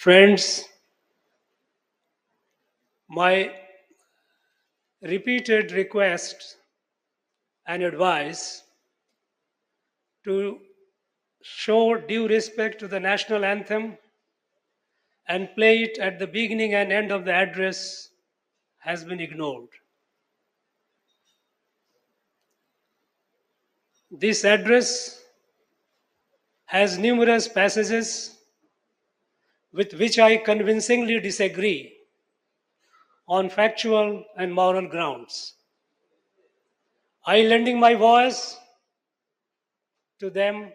Friends, my repeated request and advice to show due respect to the national anthem and play it at the beginning and end of the address has been ignored. This address has numerous passages with which I convincingly disagree on factual and moral grounds. I lending my voice to them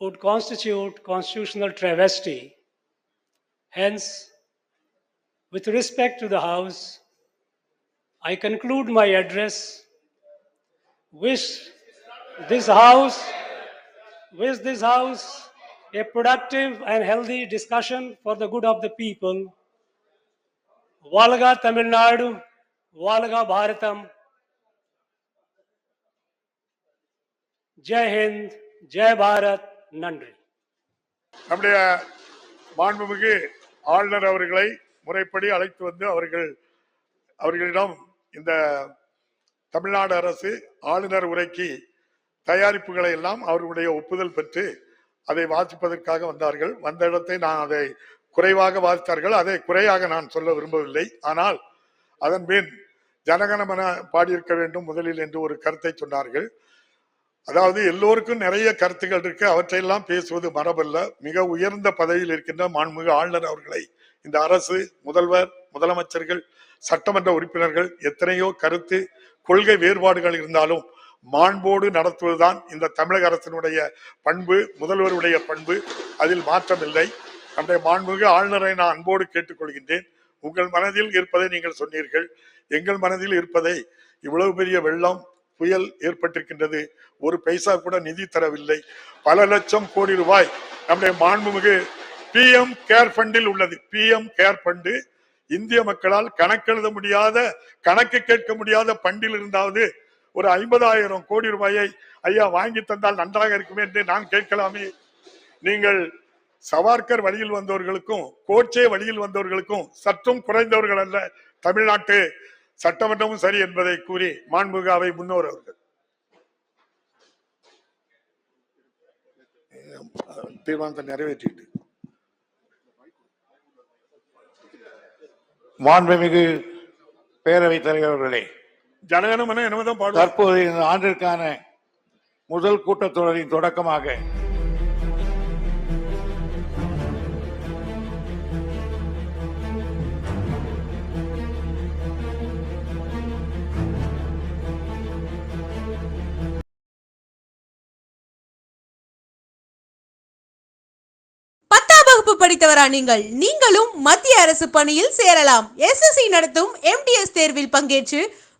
would constitute constitutional travesty. Hence, with respect to the House, I conclude my address. Wish this House, wish this House a productive and healthy discussion for the good of the people. Valga Tamil Nadu, Valga Bharatam. Jai Hind, Jai Bharat, Nandri. நம்முடைய மாண்புமிகு ஆளுநர் அவர்களை முறைப்படி அழைத்து வந்து அவர்கள் அவர்களிடம் இந்த தமிழ்நாடு அரசு ஆளுநர் உரைக்கு தயாரிப்புகளை எல்லாம் அவர்களுடைய ஒப்புதல் பெற்று அதை வாசிப்பதற்காக வந்தார்கள். வந்த இடத்தை நான் அதை குறைவாக வாசித்தார்கள். அதை குறையாக நான் சொல்ல விரும்பவில்லை. ஆனால் அதன் பின் ஜனகணமன பாடியிருக்க வேண்டும் முதலில் என்று ஒரு கருத்தை சொன்னார்கள். அதாவது எல்லோருக்கும் நிறைய கருத்துக்கள் இருக்கு. அவற்றையெல்லாம் பேசுவது மரபல்ல. மிக உயர்ந்த பதவியில் இருக்கின்ற மாண்புமிகு ஆளுநர் அவர்களை இந்த அரசு முதல்வர் முதலமைச்சர்கள் சட்டமன்ற உறுப்பினர்கள் எத்தனையோ கருத்து கொள்கை வேறுபாடுகள் இருந்தாலும் மாண்போடு நடத்துவதுதான் இந்த தமிழக அரசினுடைய பண்பு முதல்வருடைய பண்பு. அதில் மாற்றமில்லை. நம்முடைய மாண்புமிகு ஆளுநரை நான் அன்போடு கேட்டுக்கொள்கின்றேன். உங்கள் மனதில் இருப்பதை நீங்கள் சொன்னீர்கள். எங்கள் மனதில் இருப்பதை இவ்வளவு பெரிய வெள்ளம் புயல் ஏற்பட்டிருக்கின்றது. ஒரு பைசா கூட நிதி தரவில்லை. பல லட்சம் கோடி ரூபாய் நம்முடைய மாண்புமிகு பிஎம் கேர் ஃபண்டில் உள்ளது. P M care fund. இந்திய மக்களால் கணக்கெழுத முடியாத கணக்கு கேட்க முடியாத பண்டில் இருந்தாவது ஒரு ஐம்பதாயிரம் கோடி ரூபாயை ஐயா வாங்கி தந்தால் நன்றாக இருக்குமே என்று நான் கேட்கலாமே. நீங்கள் சவார்கர் வழியில் வந்தவர்களுக்கும் கோச்சே வழியில் வந்தவர்களுக்கும் சற்றும் குறைந்தவர்கள் அல்ல தமிழ்நாட்டு சட்டமன்றமும் சரி என்பதை கூறி மாண்புக அவை முன்னோர் அவர்கள். தீர்மானத்தை நிறைவேற்றிட்டு. மாண்புமிகு பேரவைத் தலைவர் அவர்களே ஜனகணமன என்னதான் பாடுவார்? தற்போது இந்த ஆண்டிற்கான முதல் கூட்டத்தொடரின் தொடக்கமாக பத்தாம் வகுப்பு படித்தவரா நீங்கள்? நீங்களும் மத்திய அரசு பணியில் சேரலாம். எஸ்எஸ்சி நடத்தும் எம்டிஎஸ் தேர்வில் பங்கேற்று